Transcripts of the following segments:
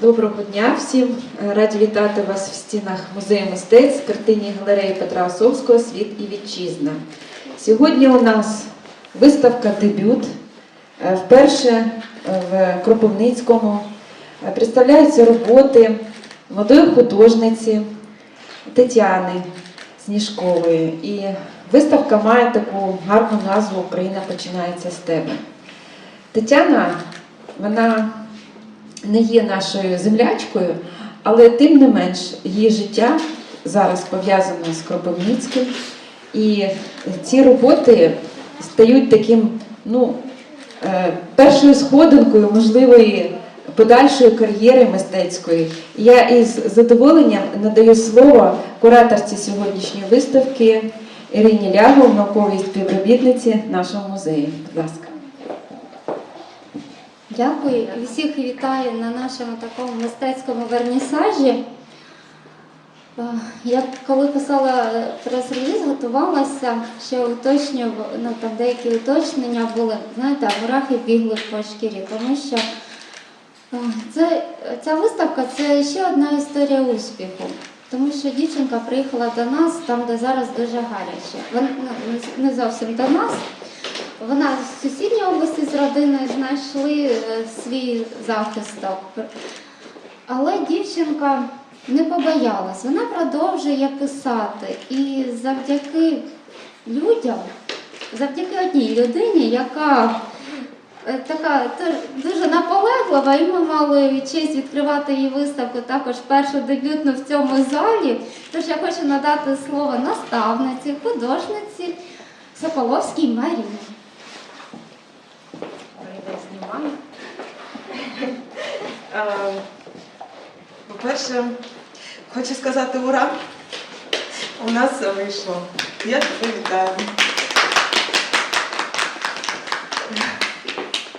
Доброго дня всім. Раді вітати вас в стінах музею мистецтв картині галереї Петра Осовського Світ і вітчизна. Сьогодні у нас виставка дебют. Е, Вперше е, в Кропивницькому Е, представляються роботи молодої художниці Тетяни Сніжкової. І виставка має таку гарну назву Україна починається з тебе. Тетяна, вона не є нашою землячкою, але тим не менш її життя зараз пов'язано з Кропивницьким. І ці роботи стають таким, ну, е, першою сходинкою можливої подальшої кар'єри мистецької. Я із задоволенням надаю слово кураторці сьогоднішньої виставки Ірині Лягов, науковій співробітниці нашого музею. Будь ласка. Дякую. І Всіх вітаю на нашому такому мистецькому вернісажі. Е, Я коли писала прес-реліз, готувалася, ще уточнювала, ну там деякі уточнення були, знаєте, мурахи бігли по шкірі, тому що е, це, ця виставка це ще одна історія успіху. Тому що дівчинка приїхала до нас там, де зараз дуже гаряче. Вона ну, не зовсім до нас, вона з сусідньої області з родиною знайшли е, свій захисток. Але дівчинка не побоялась, вона продовжує писати. І завдяки людям, завдяки одній людині, яка е, така дуже наполеглива, і ми мали честь відкривати її виставку також першу дебютну в цьому залі. Тож я хочу надати слово наставниці, художниці Соколовській Марії. Знімаю. Е, По-перше, хочу сказати ура! У нас все вийшло. Я тебе вітаю.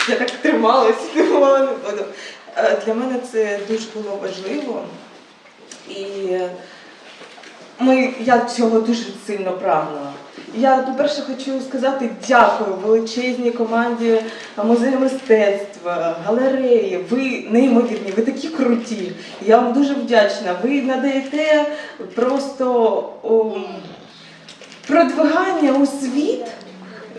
Я так трималась, думала, не буду. Е, Для мене це дуже було важливо. І ми, я цього дуже сильно прагнула. Я, по-перше, хочу сказати дякую величезній команді музею мистецтв, галереї. Ви неймовірні, ви такі круті. Я вам дуже вдячна. Ви надаєте просто о, продвигання у світ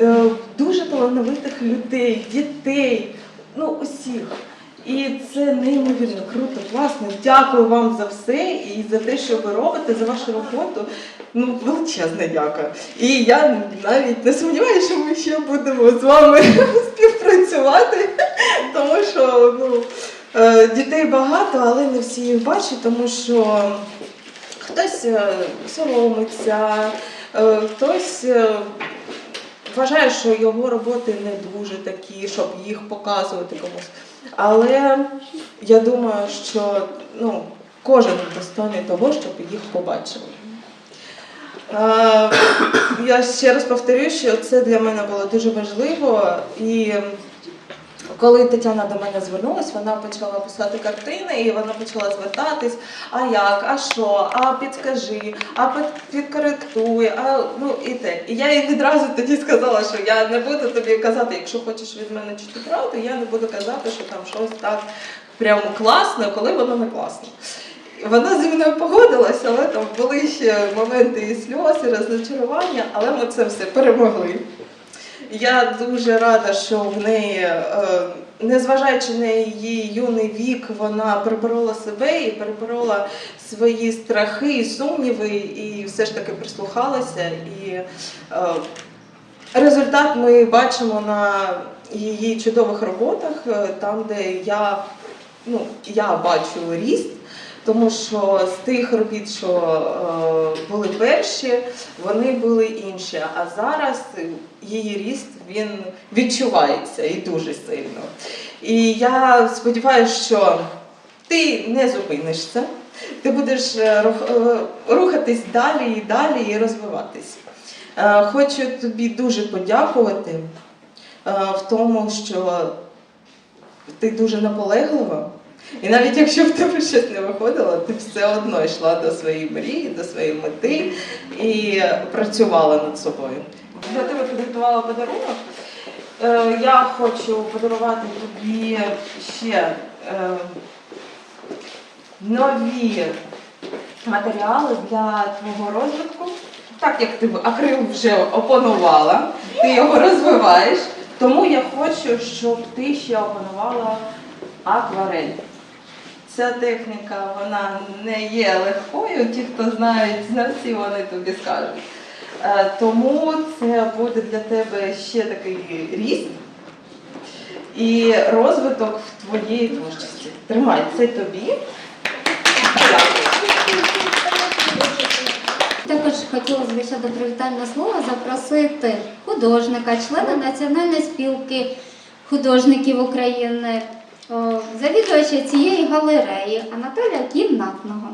е, дуже талановитих людей, дітей, ну усіх. І це неймовірно круто, класно. Дякую вам за все і за те, що ви робите, за вашу роботу. Ну, величезне дякую. І я навіть не сумніваюся, що ми ще будемо з вами співпрацювати, тому що ну, е, дітей багато, але не всі їх бачать, тому що хтось е, соромиться, е, хтось. Вважаю, що його роботи не дуже такі, щоб їх показувати комусь. Але я думаю, що ну, кожен достойний того, щоб їх побачили. Е, Я ще раз повторюю, що це для мене було дуже важливо. І коли Тетяна до мене звернулася, вона почала писати картини, і вона почала звертатись, а як, а що, а підскажи, а підкоректуй, а ну і те. І я їй відразу тоді сказала, що я не буду тобі казати, якщо хочеш від мене чути правду, я не буду казати, що там щось так прямо класно, коли воно не класно. Вона зі мною погодилася, але там були ще моменти і сльоз, і розчарування, але ми це все перемогли. Я дуже рада, що в неї, е, незважаючи на її юний вік, вона переборола себе і переборола свої страхи і сумніви, і все ж таки прислухалася. І е, результат ми бачимо на її чудових роботах, е, там, де я, ну, я бачу ріст. Тому що з тих робіт, що е, були перші, вони були інші. А зараз її ріст він відчувається і дуже сильно. І я сподіваюся, що ти не зупинишся, ти будеш е, е, рухатись далі і далі і розвиватись. Хочу тобі дуже подякувати в тому, що ти дуже наполеглива. І навіть якщо в тебе щось не виходило, ти все одно йшла до своєї мрії, до своєї мети і працювала над собою. Для тебе підготувала подарунок. Е, Я хочу подарувати тобі ще е, нові матеріали для твого розвитку. Так як ти акрил вже опанувала, ти його розвиваєш. Тому я хочу, щоб ти ще опанувала акварель. Ця техніка вона не є легкою. Ті, хто знають знавці, вони тобі скажуть. Е, Тому це буде для тебе ще такий ріст і розвиток в твоєї творчості. Тримай, це тобі. Також хотілося б ще до привітального слова запросити художника, члена Національної спілки художників України, завідувача цієї галереї Анатолія Кімнатного.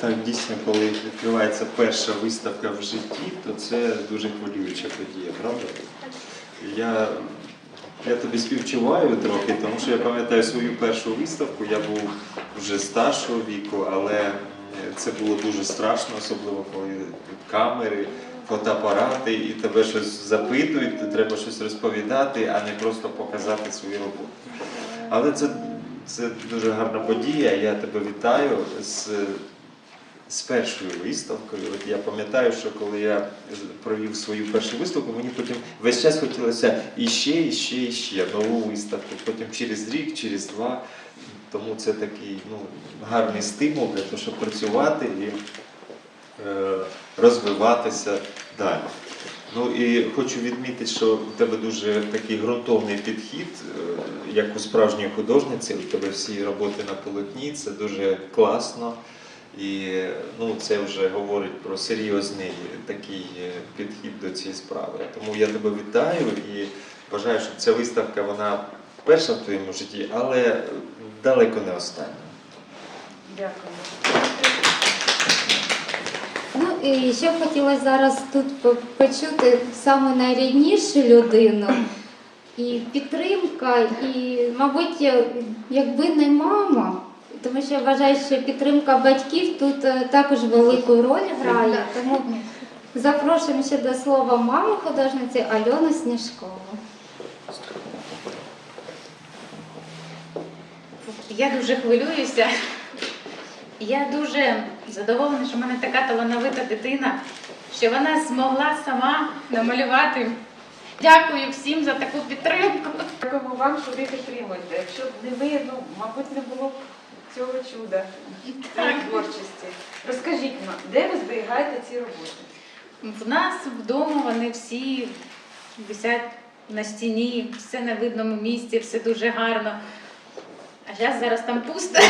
Так, дійсно, коли відкривається перша виставка в житті, то це дуже хвилююча подія, правда? Я, я тобі співчуваю трохи, тому що я пам'ятаю свою першу виставку, я був вже старшого віку, але це було дуже страшно, особливо коли камери, фотоапарати, і тебе щось запитують, треба щось розповідати, а не просто показати свою роботу. Але це, це дуже гарна подія. Я тебе вітаю з, з першою виставкою. От я пам'ятаю, що коли я провів свою першу виставку, мені потім весь час хотілося іще, іще, іще нову виставку. Потім через рік, через два. Тому це такий ну, гарний стимул для того, щоб працювати і е, розвиватися далі. Ну і хочу відмітити, що в тебе дуже такий ґрунтовний підхід, е, як у справжньої художниці. У тебе всі роботи на полотні, це дуже класно. І ну, це вже говорить про серйозний такий е, підхід до цієї справи. Тому я тебе вітаю і бажаю, щоб ця виставка вона перша в твоєму житті, але далеко не остання. Дякую. Ну і ще б хотілося зараз тут почути саме найріднішу людину. І підтримка, і, мабуть, якби не мама, тому що я вважаю, що підтримка батьків тут е, також велику роль грає. Тому запрошуємо ще до слова маму художниці Альону Сніжкову. Я дуже хвилююся. Я дуже задоволена, що в мене така талановита дитина, що вона змогла сама намалювати. Дякую всім за таку підтримку. Дякуємо вам, що ви підтримуєте. Якщо б не ви, ну, мабуть, не було б цього чуда цієї творчості. Розкажіть нам, де ви зберігаєте ці роботи? В нас вдома вони всі висять на стіні, все на видному місці, все дуже гарно. А зараз зараз там пусто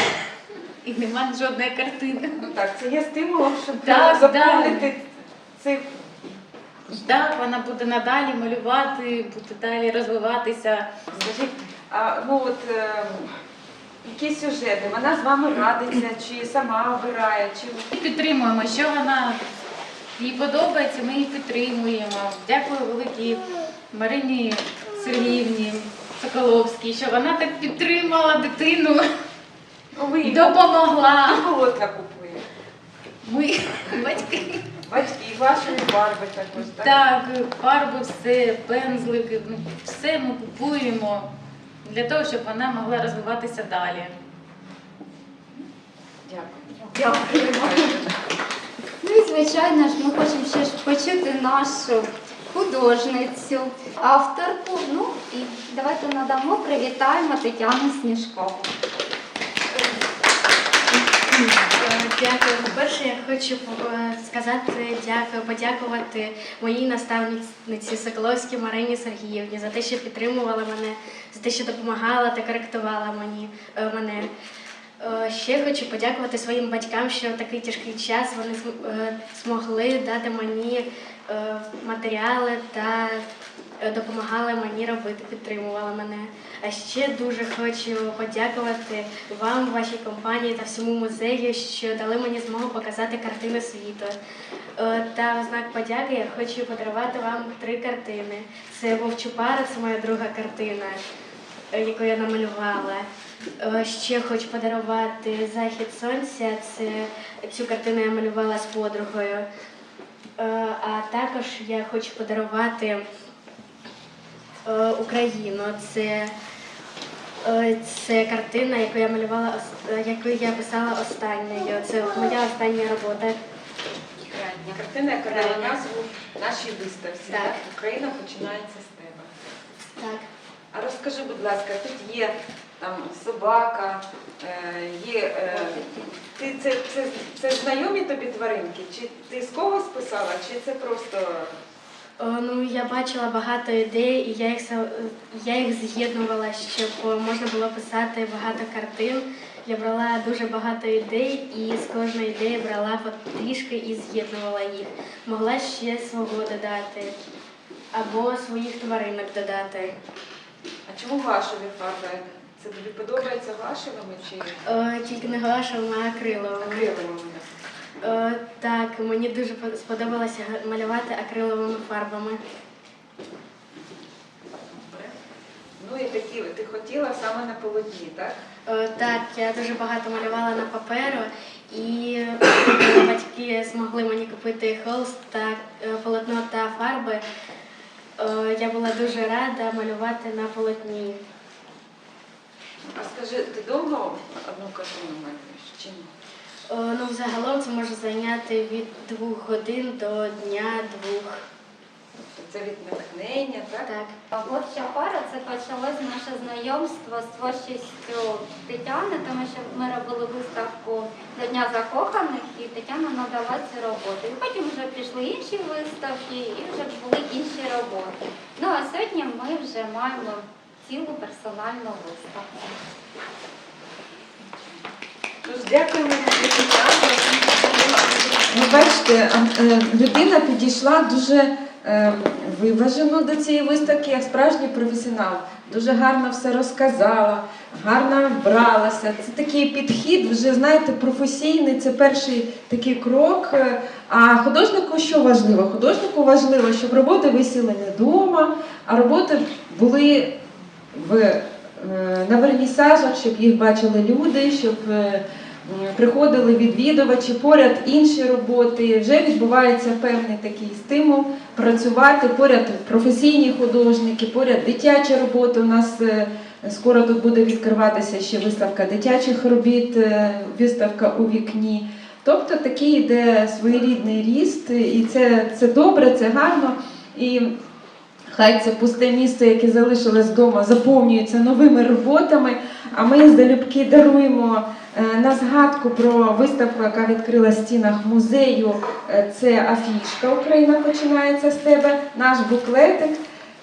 і немає жодної картини. Ну так, це є стимулом, щоб Так, заповнити цей Так, вона буде надалі малювати, буде далі розвиватися. Скажіть, а, ну от е, які сюжети? Вона з вами радиться, чи сама обирає, чи Ми підтримуємо, що вона їй подобається, ми її підтримуємо. Дякую великій Марині Сергіївні Соколовській, що вона так підтримала дитину, ну, ви допомогла. і полотна купує. Ми батьки. Батьки, вашої барви також, так? Так, фарби, все, пензлики, ну, все ми купуємо для того, щоб вона могла розвиватися далі. Дякую. Дякую. Ну і звичайно ж, ми хочемо ще ж почути нашу художницю, авторку. Ну і давайте надамо, привітаємо Тетяну Сніжкову. Дякую. По-перше, я хочу е, сказати дякую, подякувати моїй наставниці Соколовській Марині Сергіївні за те, що підтримувала мене, за те, що допомагала та коректувала мені, е, мене. Е, Ще хочу подякувати своїм батькам, що такий тяжкий час вони е, змогли дати мені е, матеріали та допомагали мені робити, підтримували мене. А ще дуже хочу подякувати вам, вашій компанії та всьому музею, що дали мені змогу показати картини світу. Та в знак подяки я хочу подарувати вам три картини. Це Вовчупара, це моя друга картина, яку я намалювала. Е, Ще хочу подарувати Захід сонця. Це цю картину я малювала з подругою. Е, А також я хочу подарувати е, Україну. Це Е, Це картина, яку я малювала, е, яку я писала останньою. Це моя остання робота. Картина, яка дала назву нашій виставці. Так. Україна починається з тебе. Так. А розкажи, будь ласка, тут є там собака, е, є. Е, ти це, це, це знайомі тобі тваринки? Чи ти з когось писала, чи це просто. Ну я бачила багато ідей, і я їх я їх з'єднувала, щоб можна було писати багато картин. Я брала дуже багато ідей, і з кожної ідеї брала трішки і з'єднувала їх. Могла ще свого додати або своїх тваринок додати. А чому гашові фарби? Це тобі подобається гашевими чи Е, тільки не гуашевими, а акриловими. акриловими? Е, так, мені дуже по- сподобалося га- малювати акриловими фарбами. Добре. Ну і такі ти хотіла саме на полотні, так? Е, Так, я дуже багато малювала на паперу, і коли батьки змогли мені купити холст та е, полотно та фарби. Е, Я була дуже рада малювати на полотні. А скажи, ти довго одну картину малюєш? Чи ні? Е, Ну, взагалом це може зайняти від двох годин до дня двох. Це від натхнення, так? Так. Творча пара це почалось наше знайомство з творчістю Тетяни, тому що ми робили виставку до Дня закоханих, і Тетяна надала цю роботу. І потім вже пішли інші виставки, і вже були інші роботи. Ну а сьогодні ми вже маємо цілу персональну виставку. Тож дякуємо Тетяно. Ну, бачите, е, людина підійшла дуже виважено до цієї виставки, як справжній професіонал. Дуже гарно все розказала, гарно вбралася. Це такий підхід, вже знаєте, професійний, це перший такий крок. Е, А художнику що важливо? Художнику важливо, щоб роботи висіли не вдома, а роботи були в, е, на вернісажах, щоб їх бачили люди, щоб е, приходили відвідувачі, поряд інші роботи. Вже відбувається певний такий стимул працювати, поряд професійні художники, поряд дитячі роботи. У нас е, скоро тут буде відкриватися ще виставка дитячих робіт, е, виставка у вікні. Тобто такий йде своєрідний ріст, і це, це добре, це гарно. І Хай це пусте місце, яке залишилось вдома, заповнюється новими роботами. А ми залюбки даруємо е, на згадку про виставку, яка відкрила в стінах музею. Е, Це афішка Україна починається з тебе, наш буклетик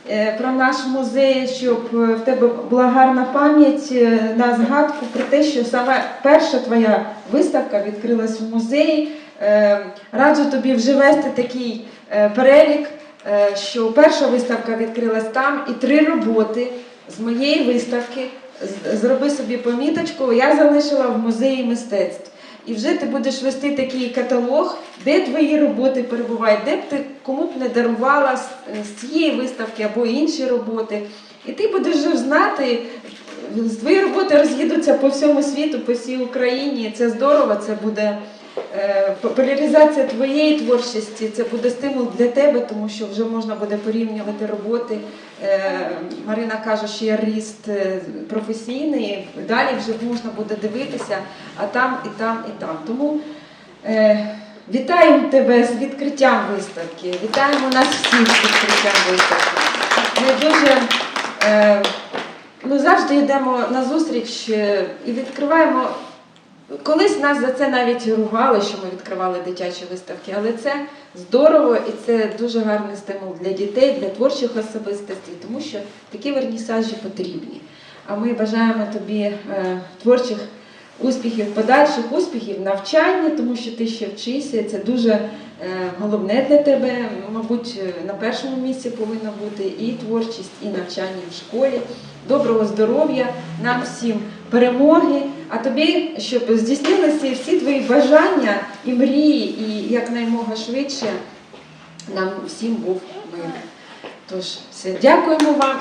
е, про наш музей, щоб в тебе була гарна пам'ять на згадку про те, що саме перша твоя виставка відкрилась в музеї. Раджу тобі вже вести такий перелік що перша виставка відкрилась там, і три роботи з моєї виставки. Зроби собі поміточку, я залишила в музеї мистецтв. І вже ти будеш вести такий каталог, де твої роботи перебувають, де б ти кому б не дарувала з, цієї виставки або інші роботи. І ти будеш вже знати, твої роботи роз'їдуться по всьому світу, по всій Україні. Це здорово, це буде е, популяризація твоєї творчості, це буде стимул для тебе, тому що вже можна буде порівнювати роботи. Е, Марина каже, що є ріст е, професійний, далі вже можна буде дивитися, а там і там, і там. Тому е, вітаємо тебе з відкриттям виставки, вітаємо нас всіх з відкриттям виставки. Ми дуже е, ми завжди йдемо на зустріч е, і відкриваємо. Колись нас за це навіть ругали, що ми відкривали дитячі виставки, але це здорово і це дуже гарний стимул для дітей, для творчих особистостей, тому що такі вернісажі потрібні. А ми бажаємо тобі е, творчих успіхів, подальших успіхів, навчання, тому що ти ще вчишся. Це дуже е, головне для тебе. Мабуть, е, на першому місці повинно бути і творчість, і навчання в школі. Доброго здоров'я, нам всім перемоги, а тобі, щоб здійснилися всі твої бажання і мрії, і якнаймога швидше нам всім був мир. Тож, все, дякуємо вам.